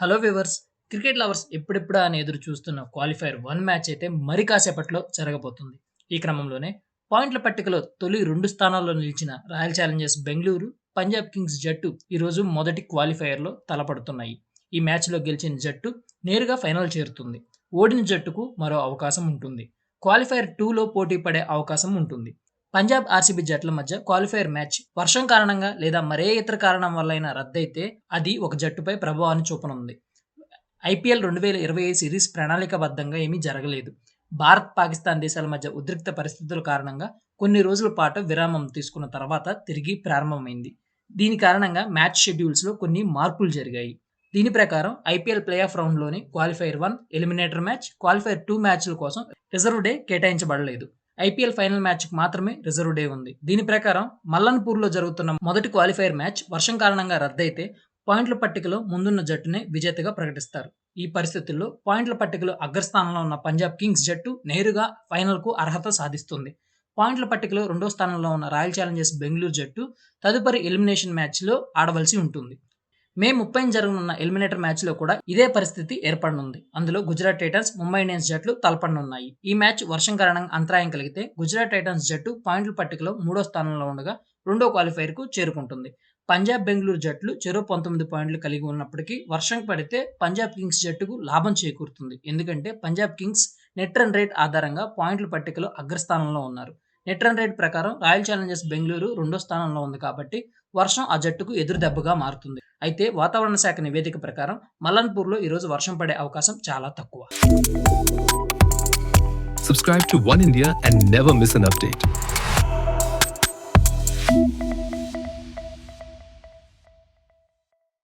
Hello viewers cricket lovers ఎప్పుడెప్పుడా అని ఎదురు చూస్తున్న క్వాలిఫైర్ వన్ మ్యాచ్ అయితే మరి కాసేపట్లో జరగబోతుంది. ఈ క్రమంలోనే పాయింట్ల పట్టికలో తొలి రెండు స్థానాల్లో నిలిచిన royal challengers Bengaluru Punjab kings జట్టు ఈరోజు మొదటి క్వాలిఫైయర్లో తలపడుతున్నాయి. ఈ మ్యాచ్లో గెలిచిన జట్టు నేరుగా ఫైనల్ చేరుతుంది. ఓడిన జట్టుకు మరో అవకాశం ఉంటుంది. క్వాలిఫైర్ టూలో పోటీ పడే అవకాశం ఉంటుంది. పంజాబ్ ఆర్సీబీ జట్ల మధ్య క్వాలిఫైర్ మ్యాచ్ వర్షం కారణంగా లేదా మరే ఇతర కారణం వల్లైనా రద్దయితే అది ఒక జట్టుపై ప్రభావాన్ని చూపనుంది. ఐపీఎల్ రెండు వేల ఇరవై ఐదు సిరీస్ ప్రణాళికబద్ధంగా ఏమీ జరగలేదు. భారత్ పాకిస్తాన్ దేశాల మధ్య ఉద్రిక్త పరిస్థితుల కారణంగా కొన్ని రోజుల పాటు విరామం తీసుకున్న తర్వాత తిరిగి ప్రారంభమైంది. దీని కారణంగా మ్యాచ్ షెడ్యూల్స్లో కొన్ని మార్పులు జరిగాయి. దీని ప్రకారం IPL play off రౌండ్లోని qualifier one eliminator match qualifier two మ్యాచ్ల కోసం రిజర్వ్ డే కేటాయించబడలేదు. ఐపీఎల్ ఫైనల్ మ్యాచ్కు మాత్రమే రిజర్వ్ డే ఉంది. దీని ప్రకారం మల్లన్పూర్లో జరుగుతున్న మొదటి క్వాలిఫైర్ మ్యాచ్ వర్షం కారణంగా రద్దయితే పాయింట్ల పట్టికలో ముందున్న జట్టునే విజేతగా ప్రకటిస్తారు. ఈ పరిస్థితుల్లో పాయింట్ల పట్టికలో అగ్రస్థానంలో ఉన్న పంజాబ్ కింగ్స్ జట్టు నేరుగా ఫైనల్కు అర్హత సాధిస్తుంది. పాయింట్ల పట్టికలో రెండో స్థానంలో ఉన్న రాయల్ ఛాలెంజర్స్ బెంగళూరు జట్టు తదుపరి ఎలిమినేషన్ మ్యాచ్లో ఆడవలసి ఉంటుంది. మే ముప్పై జరగనున్న ఎలిమినేటర్ మ్యాచ్లో కూడా ఇదే పరిస్థితి ఏర్పడనుంది. అందులో గుజరాత్ టైటన్స్ ముంబై ఇండియన్స్ జట్లు తలపడనున్నాయి. ఈ మ్యాచ్ వర్షం కారణంగా అంతరాయం కలిగితే గుజరాత్ టైటన్స్ జట్టు పాయింట్ల పట్టికలో మూడో స్థానంలో ఉండగా రెండో క్వాలిఫైర్కు చేరుకుంటుంది. పంజాబ్ బెంగళూరు జట్లు చెరో పంతొమ్మిది పాయింట్లు కలిగి ఉన్నప్పటికీ వర్షం పడితే పంజాబ్ కింగ్స్ జట్టుకు లాభం చేకూరుతుంది. ఎందుకంటే Punjab kings net run rate ఆధారంగా పాయింట్ల పట్టికలో అగ్రస్థానంలో ఉన్నారు. నెట్ రన్ రేట్ ప్రకారం రాయల్ ఛాలెంజర్స్ బెంగళూరు రెండో స్థానంలో ఉంది కాబట్టి వర్షం ఆ జట్టుకు ఎదురు దెబ్బగా మారుతుంది. అయితే వాతావరణ శాఖ నివేదిక ప్రకారం మలన్పూర్లో ఈరోజు వర్షం పడే అవకాశం చాలా తక్కువ Subscribe to One India and never miss an update.